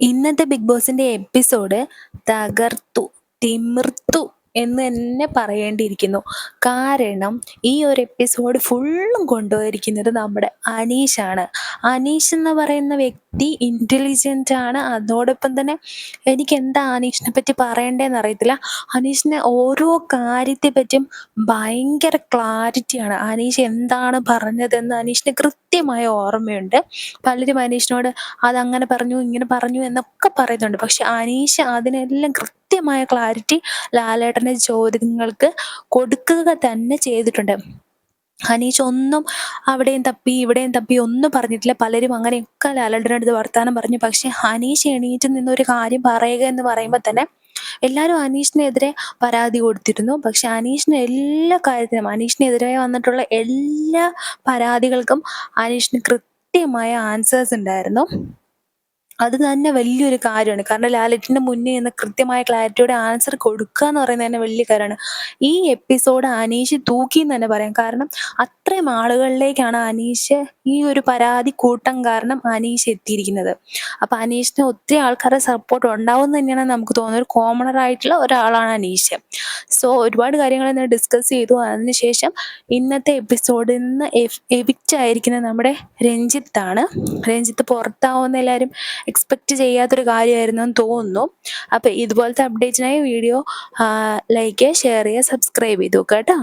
ഇന്നത്തെ ബിഗ് ബോസിന്റെ എപ്പിസോഡ് തകർത്തു തിമിർത്തു. എന്ന് തന്നെ പറയേണ്ടിയിരിക്കുന്നു. കാരണം ഈ ഒരു എപ്പിസോഡ് ഫുള്ളും കൊണ്ടുപോയിരിക്കുന്നത് നമ്മുടെ അനീഷാണ്. അനീഷ് എന്ന് പറയുന്ന വ്യക്തി ഇന്റലിജന്റ് ആണ്. അതോടൊപ്പം തന്നെ എനിക്ക് എന്താ അനീഷിനെ പറ്റി പറയണ്ടേന്ന് അറിയത്തില്ല. അനീഷിനെ ഓരോ കാര്യത്തെ പറ്റിയും ഭയങ്കര ക്ലാരിറ്റിയാണ് അനീഷ് എന്താണ് പറഞ്ഞതെന്ന് അനീഷിന് കൃത്യമായ ഓർമ്മയുണ്ട്. പലരും അനീഷിനോട് അതങ്ങനെ പറഞ്ഞു ഇങ്ങനെ പറഞ്ഞു എന്നൊക്കെ പറയുന്നുണ്ട്. പക്ഷെ അനീഷ് അതിനെല്ലാം കൃത്യമായ ക്ലാരിറ്റി ലാലേട്ടന്റെ ചോദ്യങ്ങൾക്ക് കൊടുക്കുക തന്നെ ചെയ്തിട്ടുണ്ട്. അനീഷ് ഒന്നും അവിടെയും തപ്പി ഇവിടെയും തപ്പി ഒന്നും പറഞ്ഞിട്ടില്ല. പലരും അങ്ങനെയൊക്കെ ലാലേട്ടന്റെ അടുത്ത് വർത്താനം പറഞ്ഞു. പക്ഷെ അനീഷ് എണീറ്റ് ഒരു കാര്യം പറയുക എന്ന് പറയുമ്പോൾ തന്നെ എല്ലാവരും അനീഷിനെതിരെ പരാതി കൊടുത്തിരുന്നു. പക്ഷെ അനീഷിന് എല്ലാ കാര്യത്തിനും അനീഷിനെതിരെ വന്നിട്ടുള്ള എല്ലാ പരാതികൾക്കും അനീഷിന് കൃത്യമായ ആൻസേഴ്സ് ഉണ്ടായിരുന്നു. അത് തന്നെ വലിയൊരു കാര്യമാണ്. കാരണം ലാലറ്റിന്റെ മുന്നേ നിന്ന് കൃത്യമായ ക്ലാരിറ്റിയോടെ ആൻസർ കൊടുക്കുക എന്ന് പറയുന്നത് തന്നെ വലിയ കാര്യമാണ്. ഈ എപ്പിസോഡ് അനീഷ് തൂക്കി എന്ന് തന്നെ പറയാം. കാരണം അത്രയും ആളുകളിലേക്കാണ് അനീഷ് ഈ ഒരു പരാതി കൂട്ടം കാരണം അനീഷ് എത്തിയിരിക്കുന്നത്. അപ്പൊ അനീഷിന് ഒത്തിരി ആൾക്കാരുടെ സപ്പോർട്ട് ഉണ്ടാവും തന്നെയാണ് നമുക്ക് തോന്നുന്നത്. ഒരു കോമണർ ആയിട്ടുള്ള ഒരാളാണ് അനീഷ്. സോ ഒരുപാട് കാര്യങ്ങൾ ഇന്ന് ഡിസ്കസ് ചെയ്തു. അതിനുശേഷം ഇന്നത്തെ എപ്പിസോഡിൽ നിന്ന് എവിക്റ്റ് ആയിരിക്കുന്നത് നമ്മുടെ രഞ്ജിത്താണ്. രഞ്ജിത്ത് പുറത്താവുന്ന എല്ലാവരും എക്സ്പെക്റ്റ് ചെയ്യാത്തൊരു കാര്യമായിരുന്നു എന്ന് തോന്നുന്നു. അപ്പം ഇതുപോലത്തെ അപ്ഡേറ്റിനായി വീഡിയോ ലൈക്ക് ചെയ്യുക ഷെയർ ചെയ്യുക സബ്സ്ക്രൈബ് ചെയ്തു കേട്ടോ.